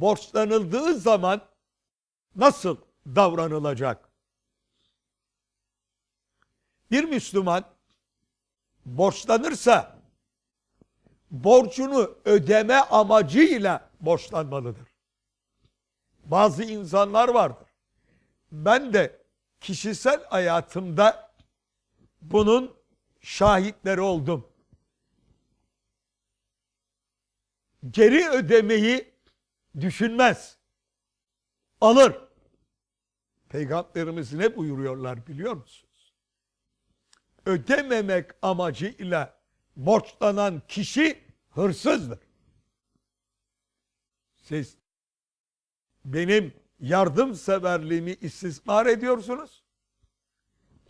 borçlanıldığı zaman nasıl davranılacak? Bir Müslüman borçlanırsa borcunu ödeme amacıyla borçlanmalıdır. Bazı insanlar vardır. Ben de kişisel hayatımda bunun şahitleri oldum. Geri ödemeyi düşünmez. Alır. Peygamberimiz ne buyuruyorlar biliyor musunuz? Ödememek amacıyla borçlanan kişi hırsızdır. Siz benim yardımseverliğimi istismar ediyorsunuz.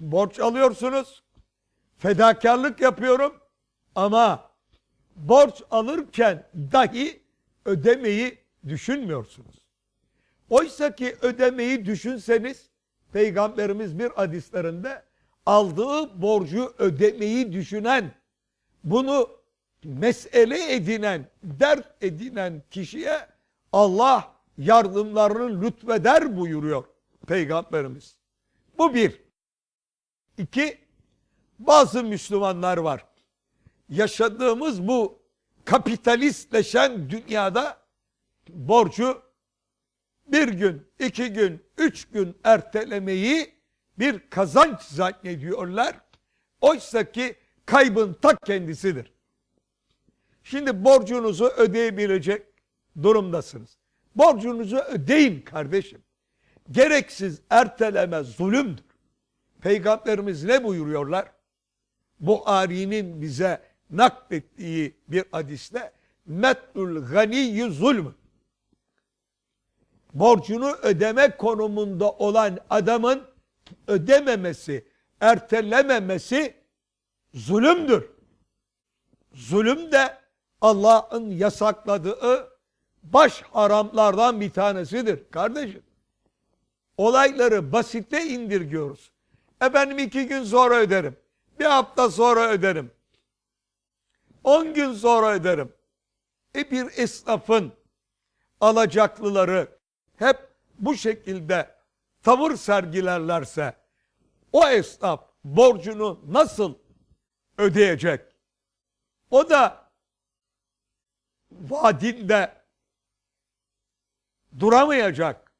Borç alıyorsunuz. Fedakarlık yapıyorum ama borç alırken dahi ödemeyi düşünmüyorsunuz. Oysa ki ödemeyi düşünseniz Peygamberimiz bir hadislerinde aldığı borcu ödemeyi düşünen, bunu mesele edinen, dert edinen kişiye Allah yardımlarını lütfeder buyuruyor Peygamberimiz. Bu bir. İki, bazı Müslümanlar var. Yaşadığımız bu kapitalistleşen dünyada borcu bir gün, iki gün, üç gün ertelemeyi bir kazanç zannediyorlar. Oysa ki kaybın ta kendisidir. Şimdi borcunuzu ödeyebilecek durumdasınız. Borcunuzu ödeyin kardeşim. Gereksiz erteleme zulümdür. Peygamberimiz ne buyuruyorlar? Buhari'nin bize naklettiği bir hadiste metlul ganiyyu zulmü. Borcunu ödeme konumunda olan adamın ödememesi, ertelememesi zulümdür. Zulüm de Allah'ın yasakladığı baş haramlardan bir tanesidir kardeşim. Olayları basite indirgiyoruz. Efendim iki gün sonra öderim. Bir hafta sonra öderim. On gün sonra öderim. E bir esnafın alacaklıları hep bu şekilde tavır sergilerlerse o esnaf borcunu nasıl ödeyecek? O da vadinde duramayacak.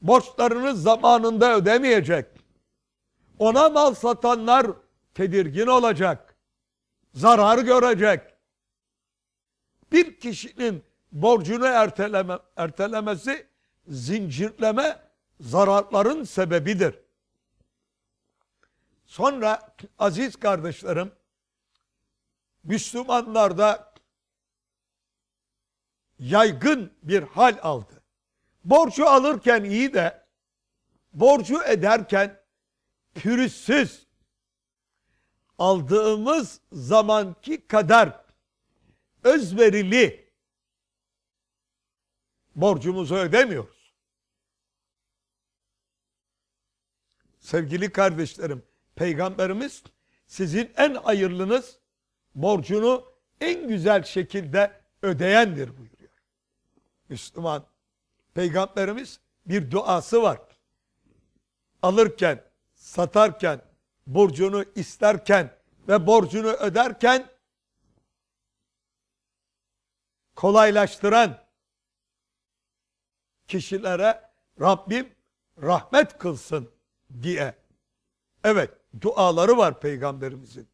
Borçlarını zamanında ödemeyecek. Ona mal satanlar tedirgin olacak. Zarar görecek. Bir kişinin borcunu erteleme, ertelemesi zincirleme zararların sebebidir. Sonra aziz kardeşlerim Müslümanlarda yaygın bir hal aldı. Borcu alırken iyi de borcu ederken pürüzsüz aldığımız zamanki kadar özverili borcumuzu ödemiyoruz. Sevgili kardeşlerim, Peygamberimiz sizin en hayırlınız borcunu en güzel şekilde ödeyendir buyuruyor. Müslüman, Peygamberimiz bir duası var. Alırken, satarken, borcunu isterken ve borcunu öderken kolaylaştıran kişilere Rabbim rahmet kılsın diye. Evet duaları var peygamberimizin.